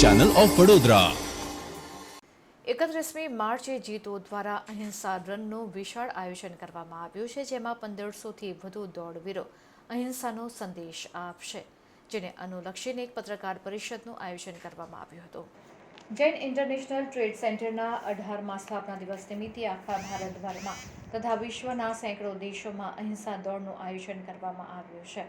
Channel of Vadodara એકત્રીસમી માર્ચે જીતો દ્વારા અહિંસા રનનું વિશાળ આયોજન કરવામાં આવ્યું છે જેમાં પંદરસોથી વધુ દોડવીરો અહિંસાનો સંદેશ આપશે જેને અનુલક્ષીને એક પત્રકાર પરિષદનું આયોજન કરવામાં આવ્યું હતું. જૈન ઇન્ટરનેશનલ ટ્રેડ સેન્ટરના અઢારમા સ્થાપના દિવસ નિમિત્તે આખા ભારતભરમાં તથા વિશ્વના સેંકડો દેશોમાં અહિંસા દોડનું આયોજન કરવામાં આવ્યું છે.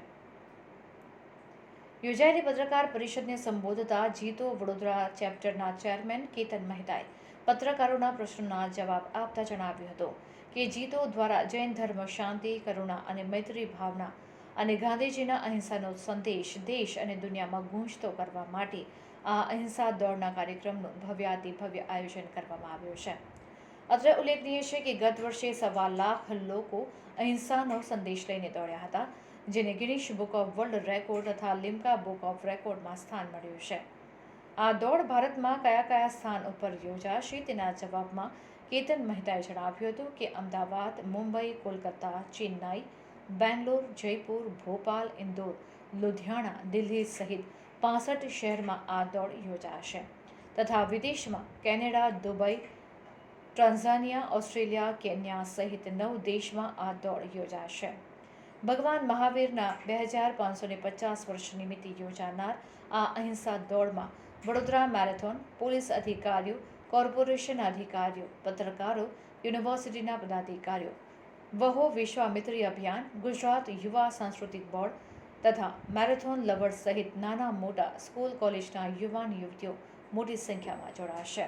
યોજાયેલી પત્રકાર પરિષદને સંબોધતા જીતો વડોદરા ચેપ્ટરના ચેરમેન કેતન મહેતાએ પત્રકારોના પ્રશ્નોના જવાબ આપતા જણાવ્યું હતું કે જીતો દ્વારા જૈન ધર્મ, શાંતિ, કરુણા અને મૈત્રી ભાવના અને ગાંધીજીના અહિંસાનો સંદેશ દેશ અને દુનિયામાં ગૂંજતો કરવા માટે આ અહિંસા દોડના કાર્યક્રમનું ભવ્યાતિ ભવ્ય આયોજન કરવામાં આવ્યું છે. અત્રે ઉલ્લેખનીય છે કે ગત વર્ષે સવા લાખ લોકો અહિંસાનો સંદેશ લઈને દોડ્યા હતા. જેને Guinness book of world record તથા લિમ્કા બુક ઓફ રેકોર્ડમાં સ્થાન મળ્યું છે. આ દોડ ભારતમાં કયા કયા સ્થાન ઉપર યોજાશે તેના જવાબમાં કેતન મહેતાએ જણાવ્યું હતું કે અમદાવાદ, મુંબઈ, કોલકાતા, ચેન્નાઈ, બેંગ્લોર, જયપુર, ભોપાલ, ઇન્દોર, લુધિયાણા, દિલ્હી સહિત પાસઠ શહેરમાં આ દોડ યોજાશે. તથા વિદેશમાં Canada, Dubai Tanzania Australia, Kenya સહિત નવ દેશમાં આ દોડ યોજાશે. ભગવાન મહાવીરના બે હજાર પાંચસો ને પચાસ વર્ષ નિમિત્તે યોજાનાર આ અહિંસા દોડમાં વડોદરા મેરેથોન પોલીસ અધિકારીઓ, કોર્પોરેશન અધિકારીઓ, પત્રકારો, યુનિવર્સિટીના પદાધિકારીઓ, વહો વિશ્વામિત્રી અભિયાન, ગુજરાત યુવા સાંસ્કૃતિક બોર્ડ તથા મેરેથોન લવર્સ સહિત નાના મોટા સ્કૂલ કોલેજના યુવાન યુવતીઓ મોટી સંખ્યામાં જોડાશે.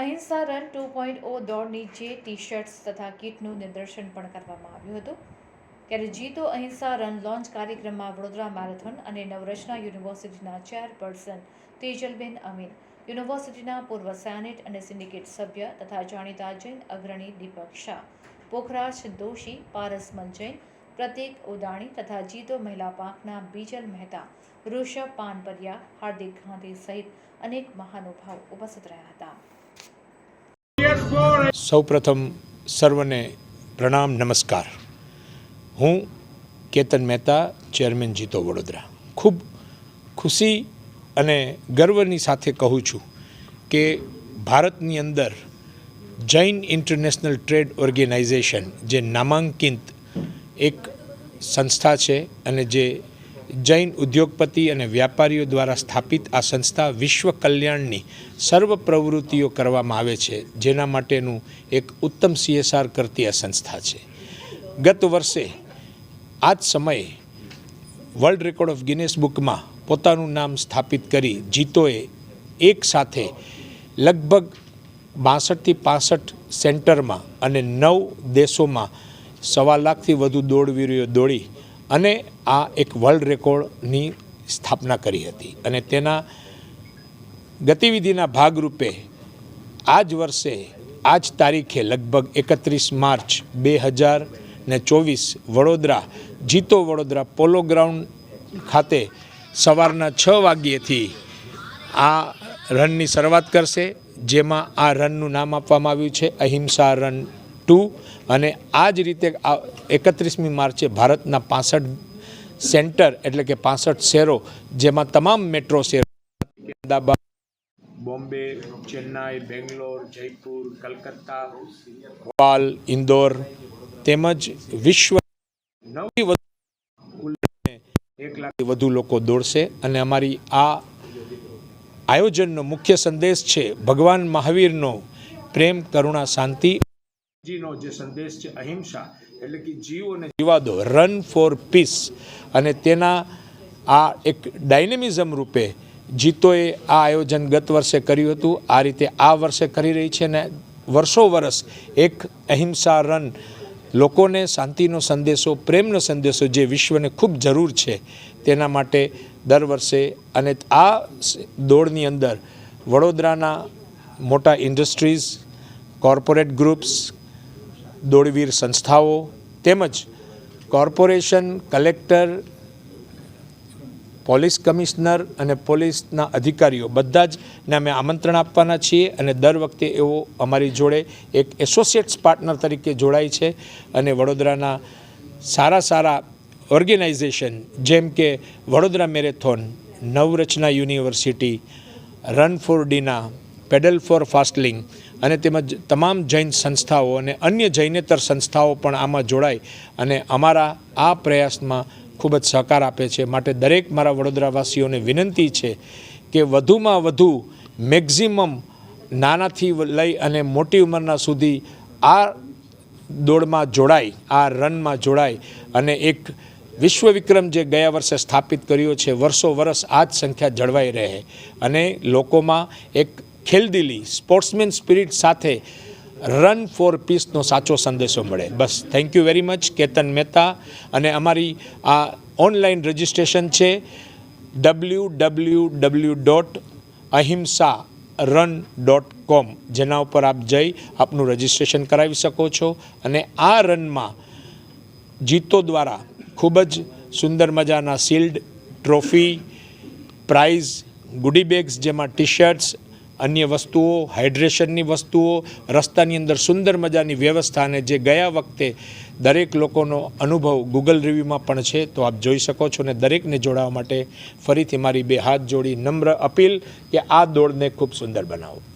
Ahimsa run two point O દોડની જે ટી શર્ટ્સ તથા કીટનું નિદર્શન પણ કરવામાં આવ્યું હતું. ત્યારે જીતો અહિંસા રન લોન્ચ કાર્યક્રમમાં વડોદરા મેરેથોન અને નવરચના યુનિવર્સિટીના ચેરપર્સન તેજલબેન અમીન, યુનિવર્સિટીના પૂર્વ સેનેટ અને સિન્ડિકેટ સભ્ય તથા જાણીતા જૈન અગ્રણી દીપક શાહ, પોખરાજ દોશી, પારસ જૈન પ્રતીક ઉદાણી તથા જીતો મહિલા પાંખના બીજલ મહેતા, ઋષભ પાનપરિયા, હાર્દિક ગાંધી સહિત અનેક મહાનુભાવ ઉપસ્થિત રહ્યા હતા. સૌપ્રથમ સર્વને પ્રણામ, નમસ્કાર. હું કેતન મહેતા, ચેરમેન જીતો વડોદરા. ખૂબ ખુશી અને ગર્વની સાથે કહું છું કે ભારતની અંદર જૈન ઇન્ટરનેશનલ ટ્રેડ ઓર્ગેનાઇઝેશન જે નામાંકિત એક સંસ્થા છે અને જે જૈન ઉદ્યોગપતિ અને વ્યાપારીઓ દ્વારા સ્થાપિત આ સંસ્થા વિશ્વ કલ્યાણની સર્વ પ્રવૃત્તિઓ કરવામાં આવે છે, જેના માટેનું એક ઉત્તમ સીએસઆર કરતી આ સંસ્થા છે. ગત વર્ષે આ જ સમયે વર્લ્ડ રેકોર્ડ ઓફ ગિનેસ બુકમાં પોતાનું નામ સ્થાપિત કરી જીતોએ એક સાથે લગભગ બાસઠથી પાસઠ સેન્ટરમાં અને નવ દેશોમાં સવા લાખથી વધુ દોડવીરીઓ દોડી અને આ એક વર્લ્ડ રેકોર્ડની સ્થાપના કરી હતી. અને તેના ગતિવિધિના ભાગરૂપે આ જ વર્ષે આ જ તારીખે લગભગ એકત્રીસ માર્ચ બે હજાર ને ચોવીસ વડોદરા જીતો વડોદરા પોલો ગ્રાઉન્ડ ખાતે સવારના છ વાગ્યેથી આ રનની શરૂઆત કરશે, જેમાં આ રનનું નામ આપવામાં આવ્યું છે, અહિંસા રન ટુ અને આ જ રીતે એકત્રીસમી માર્ચે ભારતના પાસઠ સેન્ટર એટલે કે પાસઠ શહેરો જેમાં તમામ મેટ્રો શહેરો અમદાવાદ, બોમ્બે, ચેન્નાઈ, બેંગ્લોર, જયપુર, કલકત્તા, ભોપાલ, ઇન્દોર તેમજ વિશ્વ નવથી વધુ એક લાખથી વધુ લોકો દોડશે અને અમારી આ આયોજનનો મુખ્ય સંદેશ છે ભગવાન મહાવીરનો પ્રેમ, કરુણા, શાંતિ જીનો જે સંદેશ છે, અહિંસા, એટલે કે જીવો અને જીવા દો રન ફોર પીસ અને તેના આ એક ડાયનેમિઝમ રૂપે જીતોએ આ આયોજન ગત વર્ષે કર્યું હતું. આ રીતે આ વર્ષે કરી રહી છે ને વર્ષો વર્ષ એક અહિંસા રન લોકોને શાંતિનો સંદેશો, પ્રેમનો સંદેશો જે વિશ્વને ખૂબ જરૂર છે, તેના માટે દર વર્ષે અને આ દોડની અંદર વડોદરાના મોટા ઇન્ડસ્ટ્રીઝ કોર્પોરેટ ગ્રુપ્સ દોડવીર સંસ્થાઓ તેમજ કોર્પોરેશન, કલેક્ટર, પોલીસ કમિશનર અને પોલીસના અધિકારીઓ બધા જ ને અમે આમંત્રણ આપવાના છીએ અને દર વખતે એવો અમારી જોડે એક એસોસિએટ્સ પાર્ટનર તરીકે જોડાય છે અને વડોદરાના સારા સારા ઓર્ગેનાઇઝેશન જેમ કે Vadodara marathon, Navrachana university, run for Deena, pedal for ફાસ્ટલિંગ અને તેમજ તમામ જૈન સંસ્થાઓ અને અન્ય જૈનેતર સંસ્થાઓ પણ આમાં જોડાય અને અમારા આ પ્રયાસમાં ખૂબ જ સહકાર આપે છે. માટે દરેક મારા વડોદરાવાસીઓને વિનંતી છે કે વધુમાં વધુ મેક્ઝિમમ નાનાથી લઈ અને મોટી ઉંમરના સુધી આ દોડમાં જોડાય, આ રનમાં જોડાય અને એક વિશ્વ વિક્રમ જે ગયા વર્ષે સ્થાપિત કર્યો છે, વર્ષો વર્ષ આ જ સંખ્યા જળવાઈ રહે. અને લોકોમાં એક ખેલદિલી સ્પોર્ટ્સમેન સ્પિરિટ સાથે રન ફોર પીસનો સાચો સંદેશો મળે. બસ thank you very much Ketan Mehta. અને અમારી આ ઓનલાઈન રજિસ્ટ્રેશન છે W W W dot Ahimsa run dot com જેના ઉપર આપ જઈ આપનું રજિસ્ટ્રેશન કરાવી શકો છો. અને આ રનમાં જીતો દ્વારા ખૂબ જ સુંદર મજાના shield trophy prize goody bags જેમાં ટી શર્ટ્સ અન્ય વસ્તુઓ હાઇડ્રેશનની વસ્તુઓ, રસ્તાની અંદર સુંદર મજાની વ્યવસ્થાને જે ગયા વખતે દરેક લોકોનો અનુભવ ગૂગલ રિવ્યૂમાં પણ છે, તો આપ જોઈ શકો છો ને દરેકને જોડાવા માટે ફરીથી મારી બે હાથ જોડી નમ્ર અપીલ કે આ દોડને ખૂબ સુંદર બનાવો.